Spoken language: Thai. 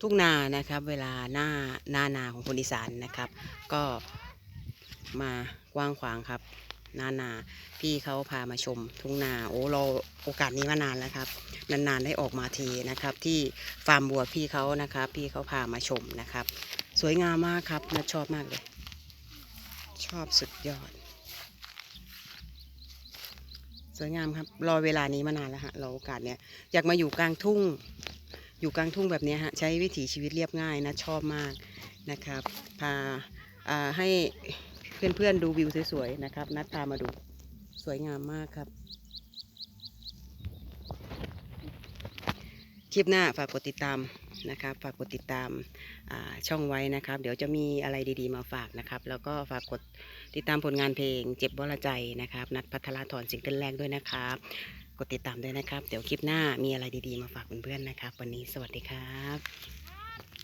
ทุ่งนานะครับ เวลาหน้าหน้านาของคนอีสานนะครับ ก็มากว้างขวางครับหน้านาพี่เขาพามาชมทุ่งนาโอ้เรอโอกาสนี้มานานแล้วครับ นานๆได้ออกมาทีนะครับ ที่ฟาร์มบัวพี่เขานะครับ พี่เขาพามาชมนะครับ สวยงามมากครับนัดชอบมากเลย ชอบสุดยอด สวยงามครับ รอเวลานี้มานานแล้วฮะรอโอกาสเนี้ยอยากมาอยู่กลางทุ่ง อยู่กลางทุ่งแบบนี้ฮะใช้วิถีชีวิตเรียบง่ายนะชอบมากนะครับพาให้เพื่อนๆดูวิวสวยๆนะครับ นัดตามมาดูสวยงามมากครับ คลิปหน้าฝากกดติดตามนะครับฝากกดติดตามาช่องไว้นะครับ เดี๋ยวจะมีอะไรดีๆมาฝากนะครับ แล้วก็ฝากกดติดตามผลงานเพลง เจ็บวรใจนะครับ นัดพัทรธรซิงเกิลแรกด้วยนะครับ กดติดตามด้วยนะครับ เดี๋ยวคลิปหน้ามีอะไรดีๆมาฝากเพื่อนๆนะครับ วันนี้สวัสดีครับ